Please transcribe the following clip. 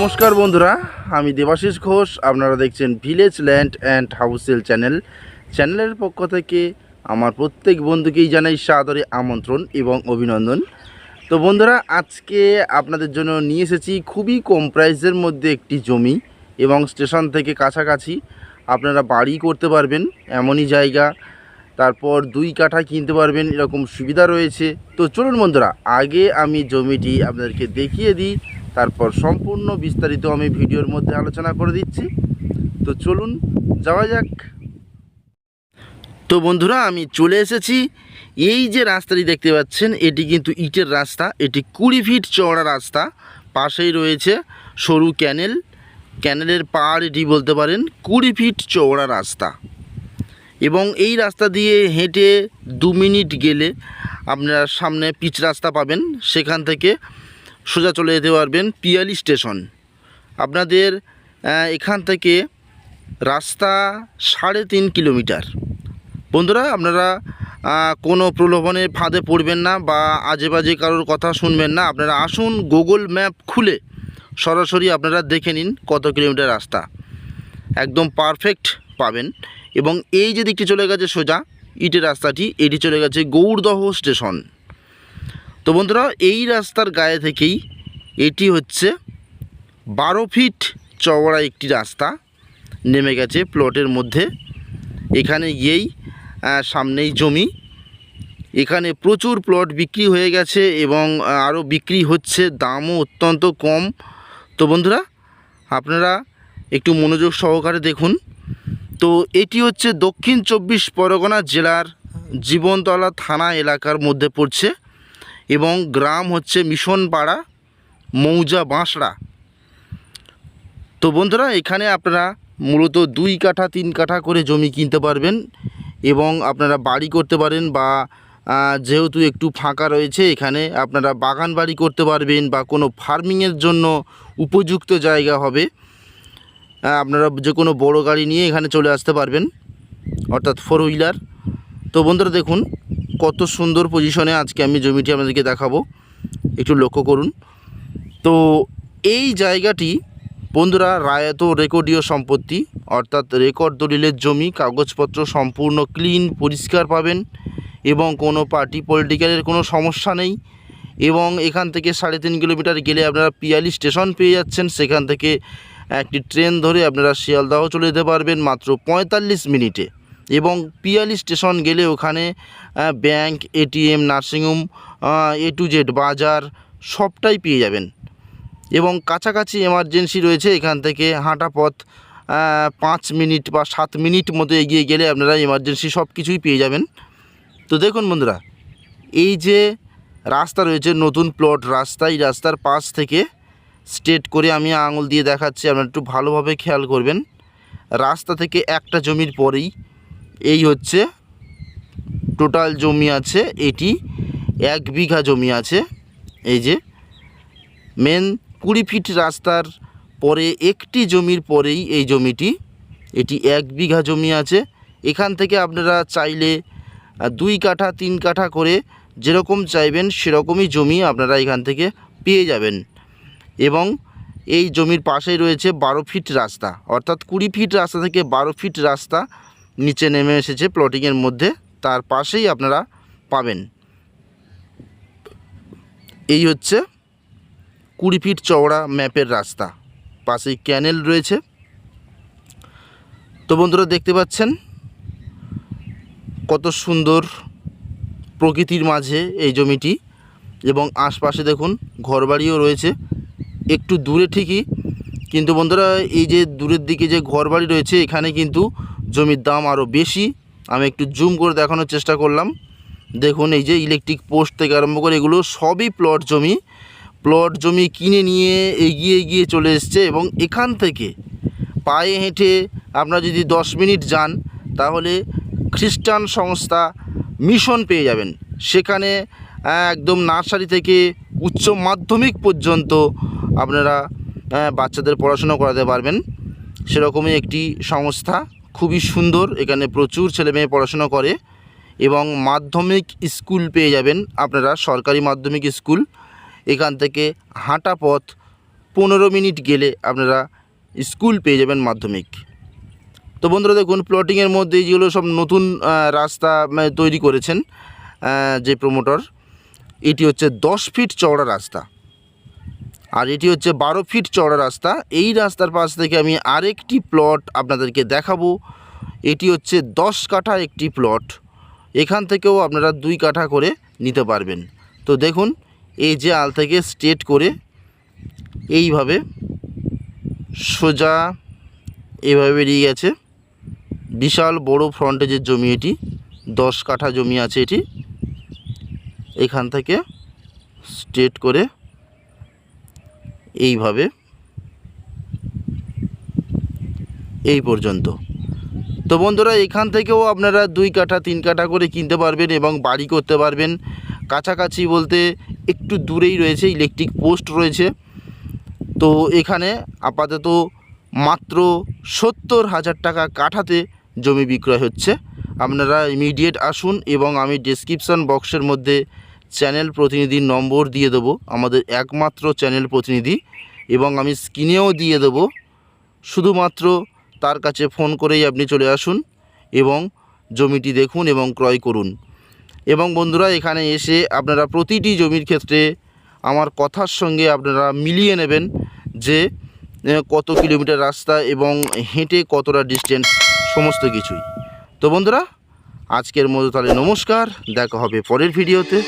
নমস্কার বন্ধুরা, আমি দেবাশিস ঘোষ, আপনারা দেখছেন ভিলেজ ল্যান্ড অ্যান্ড হাউসেল চ্যানেল চ্যানেলের পক্ষ থেকে আমার প্রত্যেক বন্ধুকেই জানাই সাদরে আমন্ত্রণ এবং অভিনন্দন। তো বন্ধুরা, আজকে আপনাদের জন্য নিয়ে এসেছি খুবই কম প্রাইসের মধ্যে একটি জমি এবং স্টেশন থেকে কাছাকাছি আপনারা বাড়ি করতে পারবেন, এমনই জায়গা। তারপর দুই কাঠা কিনতে পারবেন, এরকম সুবিধা রয়েছে। তো চলুন বন্ধুরা, আগে আমি জমিটি আপনাদেরকে দেখিয়ে দিই। তারপর সম্পূর্ণ বিস্তারিত আমি ভিডিওর মধ্যে আলোচনা করে দিচ্ছি। তো চলুন, যাওয়া যাক। তো বন্ধুরা, আমি চলে এসেছি। এই যে রাস্তাটি দেখতে পাচ্ছেন, এটি কিন্তু ইটের রাস্তা। এটি কুড়ি ফিট চওড়া রাস্তা। পাশেই রয়েছে সরু ক্যানেল। ক্যানেলের পাড় এটি বলতে পারেন, কুড়ি ফিট চওড়া রাস্তা। এবং এই রাস্তা দিয়ে হেঁটে দু মিনিট গেলে আপনারা সামনে পিচ রাস্তা পাবেন। সেখান থেকে সোজা চলে যেতে পারবেন পিয়ালি স্টেশন। আপনাদের এখান থেকে রাস্তা সাড়ে তিন কিলোমিটার। বন্ধুরা, আপনারা কোনো প্রলোভনে ফাঁদে পড়বেন না বা আজে বাজে কারোর কথা শুনবেন না। আপনারা আসুন, গুগল ম্যাপ খুলে সরাসরি আপনারা দেখে নিন কত কিলোমিটার রাস্তা। একদম পারফেক্ট পাবেন। এবং এই যে দিকটি চলে গেছে সোজা, ইটের রাস্তাটি, এটি চলে গেছে গৌড়দহ স্টেশন। তো বন্ধুরা, এই রাস্তার গায়ে থেকেই এটি হচ্ছে বারো ফিট চওড়া একটি রাস্তা নেমে গেছে প্লটের মধ্যে। এখানে গিয়েই সামনেই জমি। এখানে প্রচুর প্লট বিক্রি হয়ে গেছে এবং আরও বিক্রি হচ্ছে। দামও অত্যন্ত কম। তো বন্ধুরা, আপনারা একটু মনোযোগ সহকারে দেখুন। তো এটি হচ্ছে দক্ষিণ চব্বিশ পরগনা জেলার জীবনতলা থানা এলাকার মধ্যে পড়ছে। এবং গ্রাম হচ্ছে মিশনপাড়া, মৌজা বাঁশড়া। তো বন্ধুরা, এখানে আপনারা মূলত দুই কাঠা, তিন কাঠা করে জমি কিনতে পারবেন এবং আপনারা বাড়ি করতে পারেন বা যেহেতু একটু ফাঁকা রয়েছে, এখানে আপনারা বাগান বাড়ি করতে পারবেন বা কোনো ফার্মিংয়ের জন্য উপযুক্ত জায়গা হবে। আপনারা যে কোনো বড় গাড়ি নিয়ে এখানে চলে আসতে পারবেন, অর্থাৎ ফোর হুইলার তো বন্ধুরা দেখুন, কত সুন্দর পজিশনে আজকে আমি জমিটি আপনাদেরকে দেখাবো। একটু লক্ষ্য করুন। তো এই জায়গাটি বন্ধুরা রায়ত রেকর্ডীয় সম্পত্তি, অর্থাৎ রেকর্ড দলিলের জমি, কাগজপত্র সম্পূর্ণ ক্লিন পরিষ্কার পাবেন এবং কোনো পার্টি পলিটিক্যালের কোনো সমস্যা নেই এবং এখান থেকে সাড়ে তিন কিলোমিটার গেলে আপনারা পিয়ালি স্টেশন পেয়ে যাচ্ছেন। সেখান থেকে একটি ট্রেন ধরে আপনারা শিয়ালদাহ চলে যেতে পারবেন মাত্র পঁয়তাল্লিশ মিনিটে। এবং পিয়ালি স্টেশন গেলে ওখানে bank, ATM, nursing home A to Z বাজার সবটাই পেয়ে যাবেন। এবং কাছাকাছি এমার্জেন্সি রয়েছে, এখান থেকে হাঁটা পথ পাঁচ মিনিট বা সাত মিনিট মতো এগিয়ে গেলে আপনারা এমার্জেন্সি সব কিছুই পেয়ে যাবেন। তো দেখুন বন্ধুরা, এই যে রাস্তা রয়েছে, নতুন প্লট রাস্তা এই রাস্তার পাশ থেকে স্ট্রেট করে আমি আঙুল দিয়ে দেখাচ্ছি, আপনারা একটু ভালোভাবে খেয়াল করবেন। রাস্তা থেকে একটা জমির পরেই এই হচ্ছে টোটাল জমি আছে, এটি এক বিঘা জমি আছে। এই যে মেন কুড়ি ফিট রাস্তার পরে একটি জমির পরেই এই জমিটি, এটি এক বিঘা জমি আছে। এখান থেকে আপনারা চাইলে দুই কাঠা, তিন কাঠা করে যেরকম চাইবেন সেরকমই জমি আপনারা এখান থেকে পেয়ে যাবেন। এবং এই জমির পাশেই রয়েছে বারো ফিট রাস্তা, অর্থাৎ কুড়ি ফিট রাস্তা থেকে বারো ফিট রাস্তা নিচে নেমে এসেছে প্লটিংয়ের মধ্যে, তার পাশেই আপনারা পাবেন। এই হচ্ছে কুড়ি ফিট চওড়া ম্যাপের রাস্তা, পাশেই ক্যানেল রয়েছে। তো বন্ধুরা দেখতে পাচ্ছেন কত সুন্দর প্রকৃতির মাঝে এই জমিটি, এবং আশপাশে দেখুন ঘরবাড়িও রয়েছে। একটু দূরে ঠিকই, কিন্তু বন্ধুরা এই যে দূরের দিকে যে ঘরবাড়ি রয়েছে, এখানে কিন্তু জমির দাম আরও বেশি। আমি একটু জুম করে দেখানোর চেষ্টা করলাম। দেখুন, এই যে ইলেকট্রিক পোস্ট থেকে আরম্ভ করে এগুলো সবই প্লট জমি। প্লট জমি কিনে নিয়ে এগিয়ে এগিয়ে চলে এসছে এবং এখান থেকে পায়ে হেঁটে আপনারা যদি দশ মিনিট যান, তাহলে খ্রিস্টান সংস্থা মিশন পেয়ে যাবেন। সেখানে একদম নার্সারি থেকে উচ্চ মাধ্যমিক পর্যন্ত আপনারা বাচ্চাদের পড়াশোনা করাতে পারবেন। সেরকমই একটি সংস্থা। খুবই সুন্দর। এখানে প্রচুর ছেলেমেয়ে পড়াশোনা করে এবং মাধ্যমিক স্কুল পেয়ে যাবেন আপনারা সরকারি মাধ্যমিক স্কুল। এখান থেকে হাঁটা পথ পনেরো মিনিট গেলে আপনারা স্কুল পেয়ে যাবেন মাধ্যমিক। তো বন্ধুরা দেখুন প্লটিংয়ের মধ্যে যেগুলো সব নতুন রাস্তা মানে, তৈরি করেছেন যে প্রমোটর এটি হচ্ছে দশ ফিট চওড়া রাস্তা। আর এটি হচ্ছে বারো ফিট চড়া রাস্তা। এই রাস্তার পাশ থেকে আমি আরেকটি প্লট আপনাদেরকে দেখাবো। এটি হচ্ছে দশ কাঠা একটি প্লট এখান থেকেও আপনারা দুই কাঠা করে নিতে পারবেন। তো দেখুন, এই যে আল থেকে স্ট্রেট করে এইভাবে সোজা এভাবে বেরিয়ে গেছে। বিশাল বড় ফ্রন্টেজের জমি এটি, দশ কাঠা জমি আছে এটি। এখান থেকে স্ট্রেট করে এইভাবে এই পর্যন্ত। তো বন্ধুরা, এখান থেকেও আপনারা দুই কাঠা, তিন কাঠা করে কিনতে পারবেন এবং বাড়ি করতে পারবেন। কাছাকাছি বলতে একটু দূরেই রয়েছে ইলেকট্রিক পোস্ট রয়েছে। তো এখানে আপাতত মাত্র সত্তর হাজার টাকা কাঠাতে জমি বিক্রয় হচ্ছে। আপনারা ইমিডিয়েট আসুন এবং আমি ডেসক্রিপশন বক্সের মধ্যে চ্যানেল প্রতিনিধির নম্বর দিয়ে দেবো। আমাদের একমাত্র চ্যানেল প্রতিনিধি এবং আমি স্ক্রিনেও দিয়ে দেবো। শুধুমাত্র তার কাছে ফোন করেই আপনি চলে আসুন এবং জমিটি দেখুন এবং ক্রয় করুন। এবং বন্ধুরা, এখানে এসে আপনারা প্রতিটি জমির ক্ষেত্রে আমার কথার সঙ্গে আপনারা মিলিয়ে নেবেন যে কত কিলোমিটার রাস্তা এবং হেঁটে কতটা ডিস্টেন্স সমস্ত কিছুই। তো বন্ধুরা, আজকের মতো তাহলে নমস্কার, দেখা হবে পরের ভিডিওতে